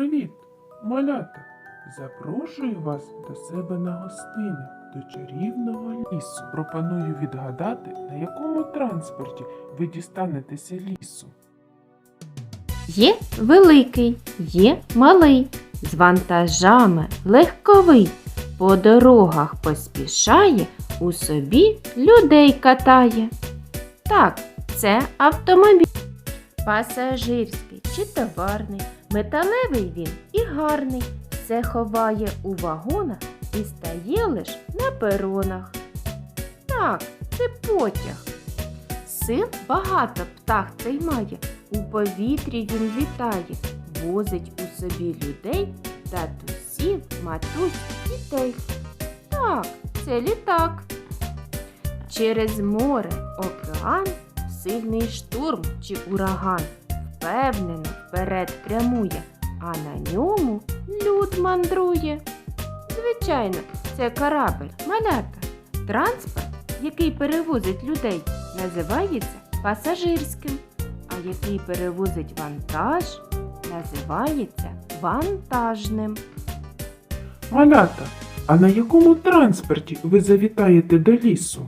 Привіт, малята! Запрошую вас до себе на гостини до чарівного лісу. Пропоную відгадати, на якому транспорті ви дістанетеся лісу. Є великий, є малий, з вантажами легковий, по дорогах поспішає, у собі людей катає. Так, це автомобіль. Пасажирський чи товарний, металевий він і гарний. Все ховає у вагонах і стає лиш на перонах. Так, це потяг. Сил багато птах цей має, у повітрі він літає, возить у собі людей, татусів, матусь, дітей. Так, це літак. Через море, океан, сильний штурм чи ураган впевнено вперед прямує, а на ньому люд мандрує. Звичайно, це корабель, малята. Транспорт, який перевозить людей, називається пасажирським, а який перевозить вантаж, називається вантажним. Малята, а на якому транспорті ви завітаєте до лісу?